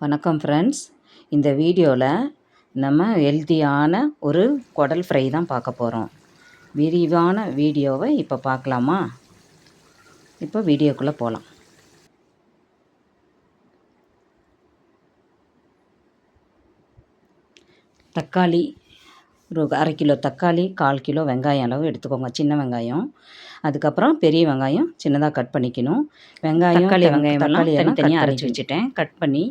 வணக்கம் ஃப்ரெண்ட்ஸ் இந்த வீடியோவில் நம்ம ஹெல்த்தியான ஒரு குடல் ஃப்ரை தான் பார்க்க போகிறோம் விரிவான வீடியோவை இப்போ பார்க்கலாமா? இப்போ வீடியோக்குள்ளே போகலாம் தக்காளி ஒரு அரை கிலோ தக்காளி கால் கிலோ வெங்காயம் அளவு எடுத்துக்கோங்க. சின்ன வெங்காயம். அதுக்கப்புறம் பெரிய வெங்காயம் சின்னதாக கட் பண்ணிக்கணும். வெங்காயம் தக்காளி வெங்காயம் தக்காளி தனித்தனியாக அரைச்சி வச்சுட்டேன். கட் பண்ணி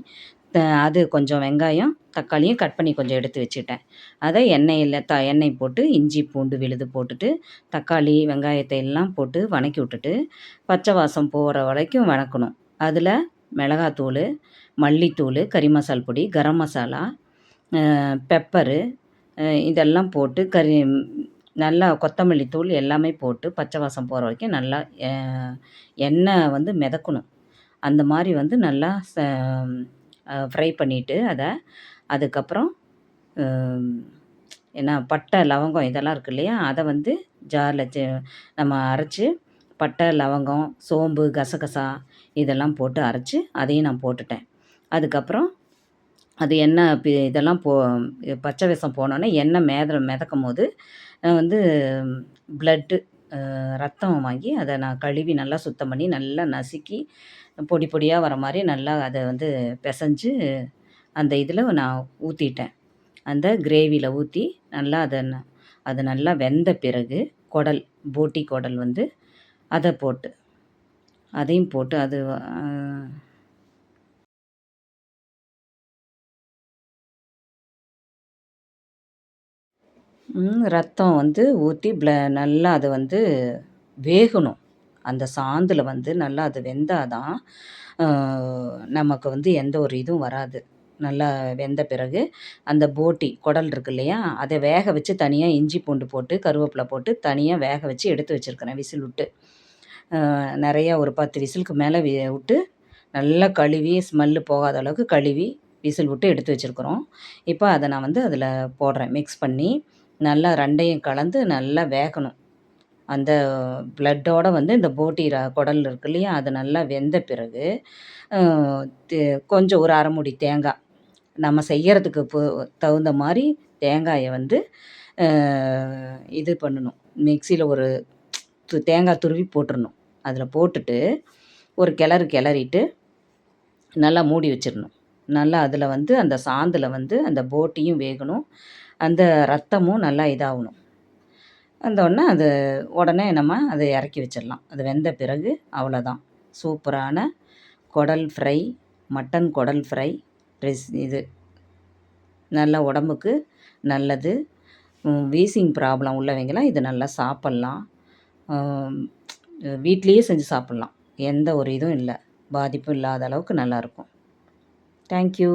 அது கொஞ்சம் வெங்காயம் தக்காளியும் கட் பண்ணி கொஞ்சம் எடுத்து வச்சுட்டேன். அதை எண்ணெயில் த எண்ணெய் போட்டு இஞ்சி பூண்டு விழுது போட்டுட்டு தக்காளி வெங்காயத்தை எல்லாம் போட்டு வணக்கி விட்டுட்டு பச்சை வாசம் போகிற வரைக்கும் வணக்கணும். அதில் மிளகாத்தூள் மல்லித்தூள் கறி மசால் பொடி கரம் மசாலா பெப்பரு இதெல்லாம் போட்டு கறி நல்லா கொத்தமல்லி தூள் எல்லாமே போட்டு பச்சை வாசம் போகிற வரைக்கும் நல்லா எண்ணெய் வந்து மிதக்கணும். அந்த மாதிரி வந்து நல்லா ச ஃப்ரை பண்ணிவிட்டு அதை அதுக்கப்புறம் என்ன பட்டை லவங்கம் இதெல்லாம் இருக்குது இல்லையா? அதை வந்து ஜாரில் செ நம்ம அரைச்சி பட்டை லவங்கம் சோம்பு கசகசா இதெல்லாம் போட்டு அரைச்சி அதையும் நான் போட்டுட்டேன். அதுக்கப்புறம் அது எண்ணெய் பி இதெல்லாம் போ பச்சை விஷம் போனோடனே எண்ணெய் மேத மிதக்கும் போது வந்து ப்ளட்டு ரத்தம் வாங்கி அதை நான் கழுவி நல்லா சுத்தம் பண்ணி நல்லா நசுக்கி பொடி பொடியாக வர மாதிரி நல்லா அதை வந்து பிசைஞ்சு அந்த இதில் நான் ஊற்றிட்டேன் அந்த கிரேவியில் ஊற்றி நல்லா அதை அது நல்லா வெந்த பிறகு குடல் போட்டி குடல் வந்து அதை போட்டு அதையும் போட்டு அது ரத்தம் வந்து ஊற்றி ப்ள நல்லா அது வந்து வேகணும். அந்த சாந்தில் வந்து நல்லா அது வெந்தால் தான் நமக்கு வந்து எந்த ஒரு இதுவும் வராது. நல்லா வெந்த பிறகு அந்த போட்டி குடல் இருக்கு இல்லையா அதை வேக வச்சு தனியாக இஞ்சி பூண்டு போட்டு கருவேப்பிலை போட்டு தனியாக வேக வச்சு எடுத்து வச்சுருக்கிறேன் விசில் விட்டு. நிறையா ஒரு பத்து விசிலுக்கு மேலே விட்டு நல்லா கழுவி ஸ்மெல்லு போகாத அளவுக்கு கழுவி விசில் விட்டு எடுத்து வச்சுருக்குறோம். இப்போ அதை நான் வந்து அதில் போடுறேன். மிக்ஸ் பண்ணி நல்லா ரெண்டையும் கலந்து நல்லா வேகணும். அந்த ப்ளட்டோட வந்து இந்த போட்டி ர குடல் இருக்கு இல்லையா அது நல்லா வெந்த பிறகு கொஞ்சம் ஒரு அரைமுடி தேங்காய். நம்ம செய்கிறதுக்கு போ தகுந்த மாதிரி தேங்காயை வந்து இது பண்ணணும். மிக்சியில் ஒரு தேங்காய் துருவி போட்டுடணும் அதில் போட்டுட்டு ஒரு கிளறு கிளறிட்டு நல்லா மூடி வச்சிடணும். நல்லா அதில் வந்து அந்த சாந்தில் வந்து அந்த போட்டியும் வேகணும். அந்த ரத்தமும் நல்லா இதாகணும். வந்தோடனே அது உடனே நம்ம அதை இறக்கி வச்சிடலாம். அது வெந்த பிறகு அவ்வளோதான். சூப்பரான குடல் ஃப்ரை மட்டன் குடல் ஃப்ரை ரெஸ் இது. நல்ல உடம்புக்கு நல்லது. வீசிங் ப்ராப்ளம் உள்ளவங்களாம் இது நல்லா சாப்பிட்லாம். வீட்லேயே செஞ்சு சாப்பிட்லாம். எந்த ஒரு இதுவும் இல்லை. பாதிப்பும் இல்லாத அளவுக்கு நல்லாயிருக்கும். தேங்க்யூ.